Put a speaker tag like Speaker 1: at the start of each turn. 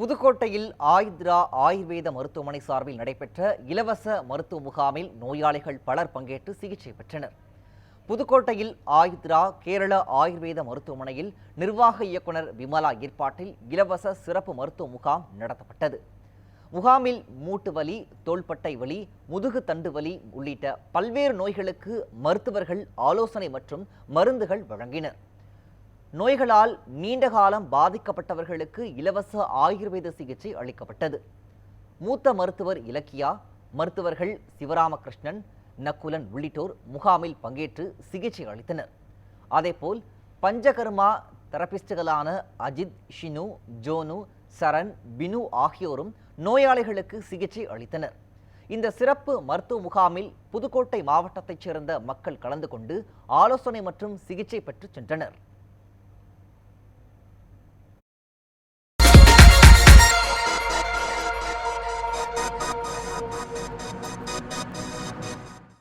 Speaker 1: புதுக்கோட்டையில் ஆயுத்ரா ஆயுர்வேத மருத்துவமனை சார்பில் நடைபெற்ற இலவச மருத்துவ முகாமில் நோயாளிகள் பலர் பங்கேற்று சிகிச்சை பெற்றனர். புதுக்கோட்டையில் ஆயுத்ரா கேரள ஆயுர்வேத மருத்துவமனையில் நிர்வாக இயக்குனர் விமலா ஏற்பாட்டில் இலவச சிறப்பு மருத்துவ முகாம் நடத்தப்பட்டது. முகாமில் மூட்டு வலி தோள்பட்டை வலி முதுகு தண்டு வலி உள்ளிட்ட பல்வேறு நோய்களுக்கு மருத்துவர்கள் ஆலோசனை மற்றும் மருந்துகள் வழங்கினர். நோய்களால் நீண்ட காலம் பாதிக்கப்பட்டவர்களுக்கு இலவச ஆயுர்வேத சிகிச்சை அளிக்கப்பட்டது. மூத்த மருத்துவர் இலக்கியா மருத்துவர்கள் சிவராமகிருஷ்ணன் நக்குலன் உள்ளிட்டோர் முகாமில் பங்கேற்று சிகிச்சை அளித்தனர். அதேபோல் பஞ்சகர்மா தெரபிஸ்டுகளான அஜித் ஷினு ஜோனு சரண் பினு ஆகியோரும் நோயாளிகளுக்கு சிகிச்சை அளித்தனர். இந்த சிறப்பு மருத்துவ முகாமில் புதுக்கோட்டை மாவட்டத்தைச் சேர்ந்த மக்கள் கலந்து கொண்டு ஆலோசனை மற்றும் சிகிச்சை பெற்று சென்றனர்.